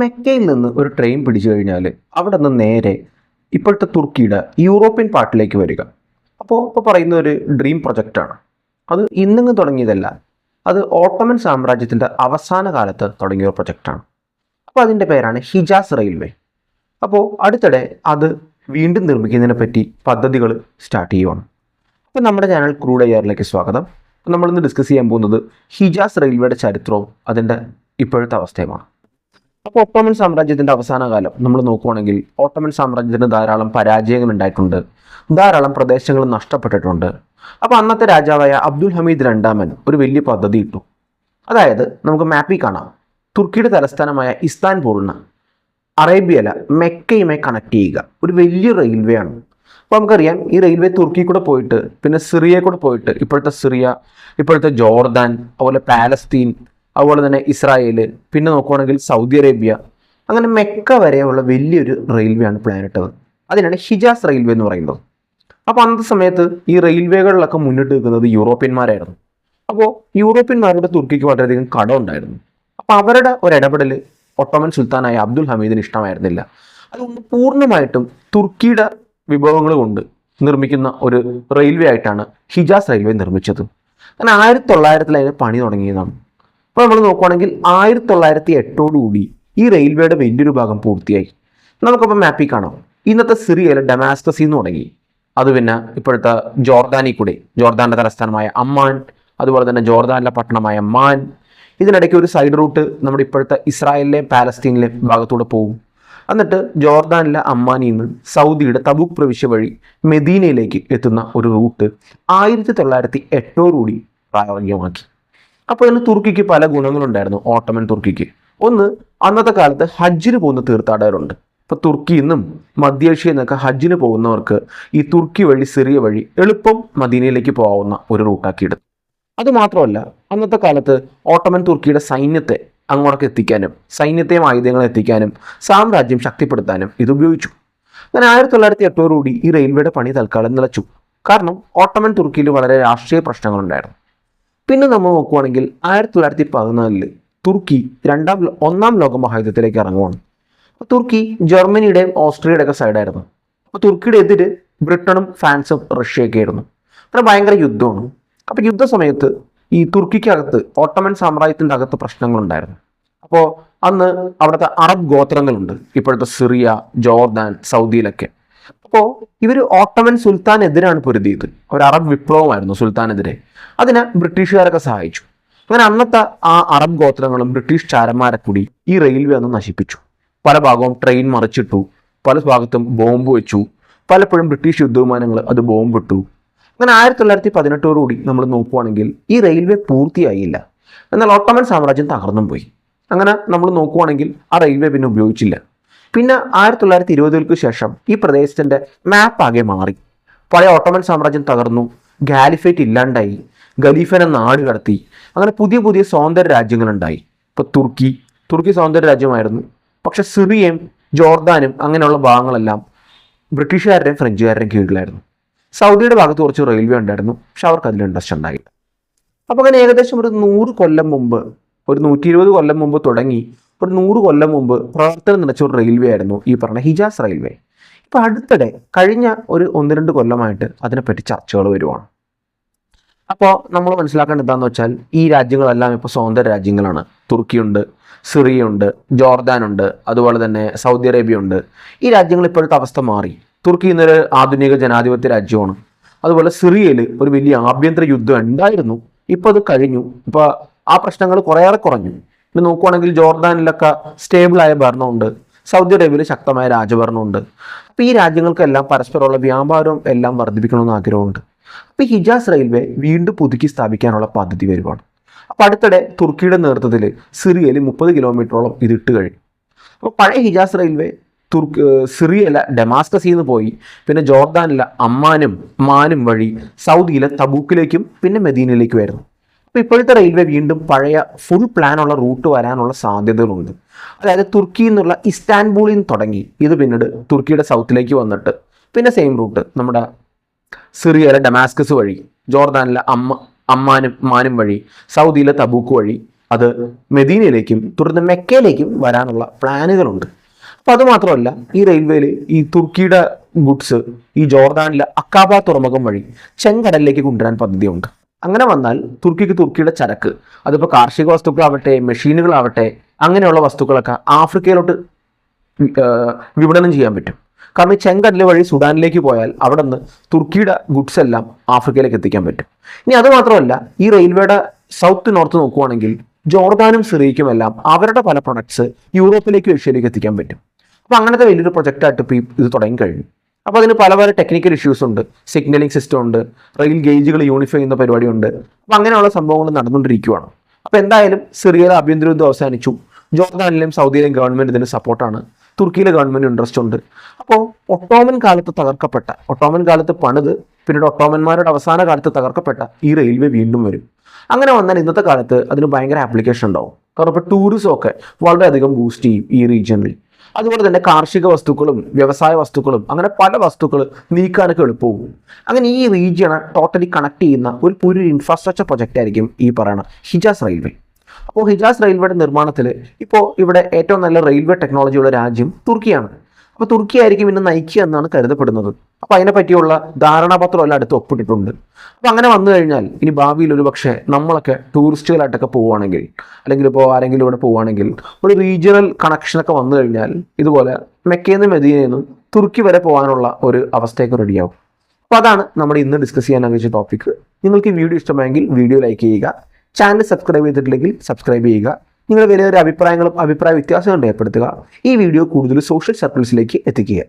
മെക്കയിൽ നിന്ന് ഒരു ട്രെയിൻ പിടിച്ചു കഴിഞ്ഞാൽ അവിടെ നിന്ന് നേരെ ഇപ്പോഴത്തെ തുർക്കിയുടെ യൂറോപ്യൻ പാർട്ടിലേക്ക് വരിക. അപ്പോൾ ഇപ്പോൾ പറയുന്ന ഒരു ഡ്രീം പ്രൊജക്റ്റാണ് അത് ഇന്നിങ്ങ് തുടങ്ങിയതല്ല. അത് ഓട്ടമൻ സാമ്രാജ്യത്തിന്റെ അവസാന കാലത്ത് തുടങ്ങിയ ഒരു പ്രൊജക്റ്റാണ് അപ്പോൾ അതിന്റെ പേരാണ് ഹിജാസ് റെയിൽവേ. അപ്പോൾ അടുത്തിടെ അത് വീണ്ടും നിർമ്മിക്കുന്നതിനെ പറ്റി പദ്ധതികൾ സ്റ്റാർട്ട് ചെയ്യുവാണ്. അപ്പോൾ നമ്മുടെ ചാനൽ ക്രൂഡ് എയറിലേക്ക് സ്വാഗതം. നമ്മളിന്ന് ഡിസ്കസ് ചെയ്യാൻ പോകുന്നത് ഹിജാസ് റെയിൽവേയുടെ ചരിത്രവും അതിന്റെ ഇപ്പോഴത്തെ അവസ്ഥയുമാണ്. അപ്പോൾ ഒട്ടോമൻ സാമ്രാജ്യത്തിന്റെ അവസാന കാലം നമ്മൾ നോക്കുവാണെങ്കിൽ ഓട്ടോമൻ സാമ്രാജ്യത്തിന് ധാരാളം പരാജയങ്ങൾ ഉണ്ടായിട്ടുണ്ട്. ധാരാളം പ്രദേശങ്ങൾ നഷ്ടപ്പെട്ടിട്ടുണ്ട്. അപ്പോൾ അന്നത്തെ രാജാവായ അബ്ദുൽ ഹമീദ് രണ്ടാമൻ ഒരു വലിയ പദ്ധതി ഇട്ടു. അതായത് നമുക്ക് മാപ്പിൽ കാണാം. തുർക്കിയുടെ തലസ്ഥാനമായ ഇസ്താൻബൂളിന് അറേബ്യയില മെക്കയുമായി കണക്ട് ചെയ്യുക. ഒരു വലിയ റെയിൽവേ ആണ്. അപ്പോൾ നമുക്കറിയാം ഈ റെയിൽവേ തുർക്കി കൂടെ പോയിട്ട് പിന്നെ സിറിയയിൽ കൂടെ പോയിട്ട് ഇപ്പോഴത്തെ സിറിയ ഇപ്പോഴത്തെ ജോർദാൻ അതുപോലെ പാലസ്തീൻ അതുപോലെ തന്നെ ഇസ്രായേൽ പിന്നെ നോക്കുവാണെങ്കിൽ സൗദി അറേബ്യ അങ്ങനെ മെക്ക വരെയുള്ള വലിയൊരു റെയിൽവേ ആണ് പ്ലാൻ ഇട്ടത്. അതിനാണ് ഹിജാസ് റെയിൽവേ എന്ന് പറയുന്നത്. അപ്പോൾ അന്നത്തെ സമയത്ത് ഈ റെയിൽവേകളിലൊക്കെ മുന്നിട്ട് നിൽക്കുന്നത് യൂറോപ്യന്മാരായിരുന്നു. അപ്പോൾ യൂറോപ്യന്മാരുടെ തുർക്കിക്ക് വളരെയധികം കടം ഉണ്ടായിരുന്നു. അപ്പോൾ അവരുടെ ഒരു ഇടപെടൽ ഒട്ടോമൻ സുൽത്താനായ അബ്ദുൽ ഹമീദിന് ഇഷ്ടമായിരുന്നില്ല. അതുകൊണ്ട് പൂർണമായിട്ടും തുർക്കിയുടെ വിഭവങ്ങൾ കൊണ്ട് നിർമ്മിക്കുന്ന ഒരു റെയിൽവേ ആയിട്ടാണ് ഹിജാസ് റെയിൽവേ നിർമ്മിച്ചത്. അങ്ങനെ ആയിരത്തി തൊള്ളായിരത്തിൽ അതിന് പണി തുടങ്ങിയതാണ്. അപ്പോൾ നമ്മൾ നോക്കുവാണെങ്കിൽ ആയിരത്തി തൊള്ളായിരത്തി എട്ടോടുകൂടി ഈ റെയിൽവേയുടെ വലിയൊരു ഭാഗം പൂർത്തിയായി. നമുക്കപ്പോൾ മാപ്പിൽ കാണാം. ഇന്നത്തെ സിറിയയിലെ ഡമാസ്കസിൽ നിന്ന് തുടങ്ങി. അത് പിന്നെ ഇപ്പോഴത്തെ ജോർദാനിൽ കൂടി ജോർദാന്റെ തലസ്ഥാനമായ അമ്മാൻ അതുപോലെ തന്നെ ജോർദാനിലെ പട്ടണമായ മാൻ. ഇതിനിടയ്ക്ക് ഒരു സൈഡ് റൂട്ട് നമ്മുടെ ഇപ്പോഴത്തെ ഇസ്രായേലിലെയും പാലസ്തീനിലെയും ഭാഗത്തൂടെ പോകും. എന്നിട്ട് ജോർദാനിലെ അമ്മാനിൽ നിന്ന് സൗദിയുടെ തബൂക്ക് പ്രവിശ്യ വഴി മെദീനയിലേക്ക് എത്തുന്ന ഒരു റൂട്ട് ആയിരത്തി തൊള്ളായിരത്തി എട്ടോടുകൂടി പ്രായോഗികമാക്കി. അപ്പോൾ ഇതിൽ തുർക്കിക്ക് പല ഗുണങ്ങളുണ്ടായിരുന്നു ഓട്ടമൻ തുർക്കിക്ക്. ഒന്ന് അന്നത്തെ കാലത്ത് ഹജ്ജിന് പോകുന്ന തീർത്ഥാടകരുണ്ട്. ഇപ്പോൾ തുർക്കിയിൽ നിന്നും നിന്നൊക്കെ ഹജ്ജിന് പോകുന്നവർക്ക് ഈ തുർക്കി വഴി സിറിയ വഴി എളുപ്പം മദീനയിലേക്ക് പോകാവുന്ന ഒരു റൂട്ടാക്കിയെടുത്തു അതുമാത്രമല്ല അന്നത്തെ കാലത്ത് ഓട്ടമൻ തുർക്കിയുടെ സൈന്യത്തെ അങ്ങോട്ടൊക്കെ എത്തിക്കാനും സൈന്യത്തെയും ആയുധങ്ങൾ എത്തിക്കാനും സാമ്രാജ്യം ശക്തിപ്പെടുത്താനും ഇത് ഉപയോഗിച്ചു. അങ്ങനെ ആയിരത്തി തൊള്ളായിരത്തി എട്ടോടുകൂടി ഈ റെയിൽവേയുടെ പണി തൽക്കാലം നിലച്ചു. കാരണം ഓട്ടമൻ തുർക്കിയിൽ വളരെ രാഷ്ട്രീയ പ്രശ്നങ്ങളുണ്ടായിരുന്നു. പിന്നെ നമ്മൾ നോക്കുവാണെങ്കിൽ ആയിരത്തി തൊള്ളായിരത്തി പതിനാലിൽ തുർക്കി രണ്ടാം ഒന്നാം ലോക മഹായുദ്ധത്തിലേക്ക് ഇറങ്ങുവാണ്. അപ്പോൾ തുർക്കി ജർമ്മനിയുടെയും ഓസ്ട്രിയയുടെ ഒക്കെ സൈഡായിരുന്നു അപ്പോൾ തുർക്കിയുടെ എതിര് ബ്രിട്ടനും ഫ്രാൻസും റഷ്യയൊക്കെ ആയിരുന്നു. അങ്ങനെ ഭയങ്കര യുദ്ധമാണ്. അപ്പോൾ യുദ്ധ സമയത്ത് ഈ തുർക്കിക്കകത്ത് ഓട്ടമൻ സാമ്രാജ്യത്തിന്റെ അകത്ത് പ്രശ്നങ്ങളുണ്ടായിരുന്നു. അപ്പോൾ അന്ന് അവിടുത്തെ അറബ് ഗോത്രങ്ങളുണ്ട്. ഇപ്പോഴത്തെ സിറിയ ജോർദാൻ സൗദിയിലൊക്കെ. അപ്പോൾ ഇവർ ഓട്ടമൻ സുൽത്താനെതിരാണ് പൊരുതിയത്. ഒരു അറബ് വിപ്ലവമായിരുന്നു സുൽത്താനെതിരെ. അതിന് ബ്രിട്ടീഷുകാരൊക്കെ സഹായിച്ചു. അങ്ങനെ അന്നത്തെ ആ അറബ് ഗോത്രങ്ങളും ബ്രിട്ടീഷ് ചാരന്മാരെ കൂടി ഈ റെയിൽവേ ഒന്ന് നശിപ്പിച്ചു. പല ഭാഗവും ട്രെയിൻ മറിച്ചിട്ടു. പല ഭാഗത്തും ബോംബ് വെച്ചു. പലപ്പോഴും ബ്രിട്ടീഷ് യുദ്ധവിമാനങ്ങൾ അത് ബോംബിട്ടു അങ്ങനെ ആയിരത്തി തൊള്ളായിരത്തി പതിനെട്ടോടുകൂടി നമ്മൾ നോക്കുവാണെങ്കിൽ ഈ റെയിൽവേ പൂർത്തിയായില്ല. എന്നാൽ ഓട്ടോമൻ സാമ്രാജ്യം തകർന്നും പോയി. അങ്ങനെ നമ്മൾ നോക്കുവാണെങ്കിൽ ആ റെയിൽവേ പിന്നെ ഉപയോഗിച്ചില്ല. പിന്നെ ആയിരത്തി തൊള്ളായിരത്തി ഇരുപതുകൾക്ക് ശേഷം ഈ പ്രദേശത്തിന്റെ മാപ്പ് ആകെ മാറി. പഴയ ഓട്ടോമൻ സാമ്രാജ്യം തകർന്നു. ഗാലിഫേറ്റ് ഇല്ലാണ്ടായി. ഖലീഫനെ നാട് കടത്തി. അങ്ങനെ പുതിയ പുതിയ സ്വതന്ത്ര രാജ്യങ്ങളുണ്ടായി. ഇപ്പോൾ തുർക്കി തുർക്കി സ്വതന്ത്ര രാജ്യമായിരുന്നു. പക്ഷെ സിറിയയും ജോർദാനും അങ്ങനെയുള്ള ഭാഗങ്ങളെല്ലാം ബ്രിട്ടീഷുകാരുടെയും ഫ്രഞ്ചുകാരുടെയും കീഴിലായിരുന്നു. സൗദിയുടെ ഭാഗത്ത് കുറച്ച് റെയിൽവേ ഉണ്ടായിരുന്നു. പക്ഷെ അവർക്ക് അതിൽ ഇൻട്രസ്റ്റ് ഉണ്ടായില്ല. അപ്പോൾ അങ്ങനെ ഏകദേശം ഒരു നൂറ് കൊല്ലം മുമ്പ് ഒരു നൂറ്റി ഇരുപത് കൊല്ലം മുമ്പ് തുടങ്ങി ഒരു നൂറ് കൊല്ലം മുമ്പ് പ്രവർത്തനം നിലച്ച ഒരു റെയിൽവേ ആയിരുന്നു ഈ പറഞ്ഞ ഹിജാസ് റെയിൽവേ. ഇപ്പോൾ അടുത്തിടെ കഴിഞ്ഞ ഒരു ഒന്ന് രണ്ട് കൊല്ലമായിട്ട് അതിനെപ്പറ്റി ചർച്ചകൾ വരുവാണ്. അപ്പോൾ നമ്മൾ മനസ്സിലാക്കേണ്ടത് എന്താണെന്ന് വെച്ചാൽ ഈ രാജ്യങ്ങളെല്ലാം ഇപ്പോൾ സ്വതന്ത്ര രാജ്യങ്ങളാണ്. തുർക്കിയുണ്ട് സിറിയുണ്ട് ജോർദാനുണ്ട് അതുപോലെ തന്നെ സൗദി അറേബ്യ ഉണ്ട് ഈ രാജ്യങ്ങൾ ഇപ്പോഴത്തെ അവസ്ഥ മാറി. തുർക്കി ഇന്നൊരു ആധുനിക ജനാധിപത്യ രാജ്യമാണ്. അതുപോലെ സിറിയയിൽ ഒരു വലിയ ആഭ്യന്തര യുദ്ധം ഉണ്ടായിരുന്നു. ഇപ്പോൾ അത് കഴിഞ്ഞു. ഇപ്പോൾ ആ പ്രശ്നങ്ങൾ കുറേയേറെ കുറഞ്ഞു. ഇനി നോക്കുവാണെങ്കിൽ ജോർദാനിലൊക്കെ സ്റ്റേബിളായ ഭരണമുണ്ട്. സൗദി അറേബ്യയിൽ ശക്തമായ രാജഭരണമുണ്ട്. അപ്പോൾ ഈ രാജ്യങ്ങൾക്കെല്ലാം പരസ്പരമുള്ള വ്യാപാരം എല്ലാം വർദ്ധിപ്പിക്കണമെന്ന് ആഗ്രഹമുണ്ട്. അപ്പോൾ ഹിജാസ് റെയിൽവേ വീണ്ടും പുതുക്കി സ്ഥാപിക്കാനുള്ള പദ്ധതി വരുവാണ്. അപ്പോൾ അടുത്തിടെ തുർക്കിയുടെ നേതൃത്വത്തിൽ സിറിയയിൽ മുപ്പത് കിലോമീറ്ററോളം ഇത് ഇട്ട് കഴിഞ്ഞു. അപ്പോൾ പഴയ ഹിജാസ് റെയിൽവേ തുർക്ക് സിറിയയിലെ ഡെമാസ്കസിൽ നിന്ന് പോയി പിന്നെ ജോർദാനിലെ അമ്മാനും മാനും വഴി സൗദിയിലെ തബൂക്കിലേക്കും പിന്നെ മെദീനയിലേക്കുമായിരുന്നു അപ്പോൾ ഇപ്പോഴത്തെ റെയിൽവേ വീണ്ടും പഴയ ഫുൾ പ്ലാനുള്ള റൂട്ട് വരാനുള്ള സാധ്യതകളുണ്ട്. അതായത് തുർക്കിയിൽ നിന്നുള്ള ഇസ്താൻബൂളിൽ നിന്ന് തുടങ്ങി ഇത് പിന്നീട് തുർക്കിയുടെ സൗത്തിലേക്ക് വന്നിട്ട് പിന്നെ സെയിം റൂട്ട് നമ്മുടെ സിറിയയിലെ ഡമാസ്കസ് വഴി ജോർദാനിലെ അമ്മ അമ്മാനും മാനും വഴി സൗദിയിലെ തബൂക്ക് വഴി അത് മെദീനയിലേക്കും തുടർന്ന് മെക്കയിലേക്കും വരാനുള്ള പ്ലാനുകളുണ്ട്. അപ്പോൾ അത് മാത്രമല്ല ഈ റെയിൽവേയിൽ ഈ തുർക്കിയുടെ ഗുഡ്സ് ഈ ജോർദാനിലെ അക്കാബ തുറമുഖം വഴി ചെങ്കടലിലേക്ക് കൊണ്ടുവരാൻ പദ്ധതിയുണ്ട്. അങ്ങനെ വന്നാൽ തുർക്കിക്ക് തുർക്കിയുടെ ചരക്ക് അതിപ്പോൾ കാർഷിക വസ്തുക്കളാവട്ടെ മെഷീനുകളാവട്ടെ അങ്ങനെയുള്ള വസ്തുക്കളൊക്കെ ആഫ്രിക്കയിലോട്ട് വിപണനം ചെയ്യാൻ പറ്റും. കാരണം ഈ ചെങ്കടൽ വഴി സുഡാനിലേക്ക് പോയാൽ അവിടെ നിന്ന് തുർക്കിയുടെ ഗുഡ്സ് എല്ലാം ആഫ്രിക്കയിലേക്ക് എത്തിക്കാൻ പറ്റും. ഇനി അത് മാത്രമല്ല ഈ റെയിൽവേയുടെ സൗത്ത് നോർത്ത് നോക്കുവാണെങ്കിൽ ജോർദാനും സിറിയയ്ക്കുമെല്ലാം അവരുടെ പല പ്രൊഡക്ട്സ് യൂറോപ്പിലേക്കും ഏഷ്യയിലേക്ക് എത്തിക്കാൻ പറ്റും. അപ്പോൾ അങ്ങനത്തെ വലിയൊരു പ്രൊജക്റ്റായിട്ട് ഇപ്പോൾ ഇത് തുടങ്ങി കഴിഞ്ഞു. അപ്പോൾ അതിന് പല പല ടെക്നിക്കൽ ഇഷ്യൂസ് ഉണ്ട്. സിഗ്നലിംഗ് സിസ്റ്റം ഉണ്ട് റെയിൽ ഗേജുകൾ യൂണിഫൈ ചെയ്യുന്ന പരിപാടിയുണ്ട്. അപ്പോൾ അങ്ങനെയുള്ള സംഭവങ്ങൾ നടന്നുകൊണ്ടിരിക്കുകയാണ് അപ്പോൾ എന്തായാലും സിറിയയിലെ ആഭ്യന്തര യുദ്ധം അവസാനിച്ചു. ജോർദാനിലെയും സൗദിയിലെയും ഗവൺമെന്റ് ഇതിന് സപ്പോർട്ടാണ് തുർക്കിയിലെ ഗവൺമെന്റ് ഇൻട്രസ്റ്റ് ഉണ്ട്. അപ്പോൾ ഒട്ടോമൻ കാലത്ത് തകർക്കപ്പെട്ട ഒട്ടോമൻ കാലത്ത് പണിത് പിന്നീട് ഒട്ടോമന്മാരുടെ അവസാന കാലത്ത് തകർക്കപ്പെട്ട ഈ റെയിൽവേ വീണ്ടും വരും. അങ്ങനെ വന്നാൽ ഇന്നത്തെ കാലത്ത് അതിന് ഭയങ്കര ആപ്ലിക്കേഷൻ ഉണ്ടാവും. കാരണം ഇപ്പോൾ ടൂറിസം ഒക്കെ വളരെയധികം ബൂസ്റ്റ് ചെയ്യും ഈ റീജിയനിൽ അതുപോലെ തന്നെ കാർഷിക വസ്തുക്കളും വ്യവസായ വസ്തുക്കളും അങ്ങനെ പല വസ്തുക്കൾ നീക്കാനൊക്കെ എളുപ്പവും. അങ്ങനെ ഈ റീജിയനെ ടോട്ടലി കണക്ട് ചെയ്യുന്ന ഒരു പുതിയൊരു ഇൻഫ്രാസ്ട്രക്ചർ പ്രൊജക്റ്റ് ആയിരിക്കും ഈ പറയുന്ന ഹിജാസ് റെയിൽവേ അപ്പോൾ ഹിജാസ് റെയിൽവേയുടെ നിർമ്മാണത്തിൽ ഇപ്പോൾ ഇവിടെ ഏറ്റവും നല്ല റെയിൽവേ ടെക്നോളജിയുള്ള രാജ്യം തുർക്കിയാണ്. അപ്പോൾ തുർക്കി ആയിരിക്കും ഇന്ന് നയിക്കുക എന്നാണ് കരുതപ്പെടുന്നത്. അപ്പോൾ അതിനെ പറ്റിയുള്ള ധാരണാപത്രം എല്ലാം അടുത്ത് ഒപ്പിട്ടിട്ടുണ്ട്. അപ്പോൾ അങ്ങനെ വന്നു കഴിഞ്ഞാൽ ഇനി ഭാവിയിൽ ഒരു പക്ഷേ നമ്മളൊക്കെ ടൂറിസ്റ്റുകളായിട്ടൊക്കെ പോവുകയാണെങ്കിൽ അല്ലെങ്കിൽ ഇപ്പോൾ ആരെങ്കിലും ഇവിടെ പോവുകയാണെങ്കിൽ ഒരു റീജിയണൽ കണക്ഷനൊക്കെ വന്നു കഴിഞ്ഞാൽ ഇതുപോലെ മെക്കയിൽ മെദീനയിൽ തുർക്കി വരെ പോകാനുള്ള ഒരു അവസ്ഥയൊക്കെ റെഡിയാവും അപ്പോൾ അതാണ് നമ്മൾ ഇന്ന് ഡിസ്കസ് ചെയ്യാൻ ആഗ്രഹിച്ച ടോപ്പിക് നിങ്ങൾക്ക് ഈ വീഡിയോ ഇഷ്ടമായെങ്കിൽ വീഡിയോ ലൈക്ക് ചെയ്യുക. ചാനൽ സബ്സ്ക്രൈബ് ചെയ്തിട്ടില്ലെങ്കിൽ സബ്സ്ക്രൈബ് ചെയ്യുക. നിങ്ങളുടെ വിലയേറിയ അഭിപ്രായങ്ങളും അഭിപ്രായ വ്യത്യാസങ്ങളും രേഖപ്പെടുത്തുക. ഈ വീഡിയോ കൂടുതൽ സോഷ്യൽ സർക്കിൾസിലേക്ക് എത്തിക്കുക.